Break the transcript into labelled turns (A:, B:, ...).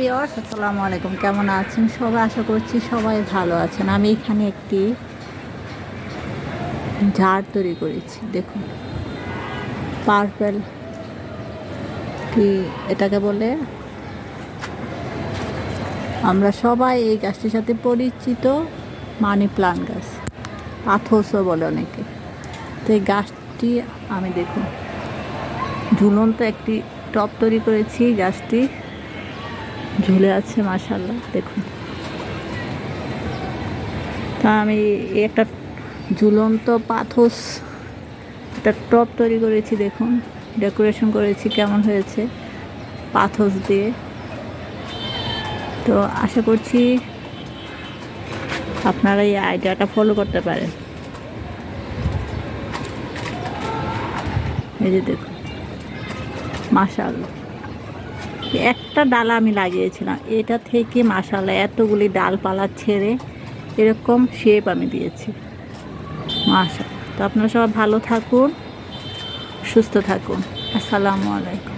A: Viewers আসসালামু আলাইকুম। কেমন আছেন সবাই? আশা করছি সবাই ভালো আছেন। আমি এখানে একটি ঝাড় তৈরি করেছি। দেখুন, পার্পেল কি এটাকে বলে? আমরা সবাই এই গাছটির সাথে পরিচিত মানি প্লান্ট গাছ পাথসও বলে অনেকে। তো এই গাছটি আমি দেখুন, ঝুলন্ত একটি টপ তৈরি করেছি। গাছটি ঝুলে আছে মাশাল্লাহ দেখুন। তা আমি একটা ঝুলন্ত পাথস, একটা টপ তৈরি করেছি, দেখুন। ডেকোরেশন করেছি, কেমন হয়েছে পাথস দিয়ে। তো আশা করছি আপনারা এই আইডিয়াটা ফলো করতে পারেন। এই যে দেখুন মাশাল্লাহ একটা ডালা আমি লাগিয়েছিলাম। এটা থেকে মাসালা এতগুলি ডালপালা ছেড়ে এরকম শেপ আমি দিয়েছি। মাসা তো আপনারা সবাই ভালো থাকুন, সুস্থ থাকুন। আসসালামু আলাইকুম।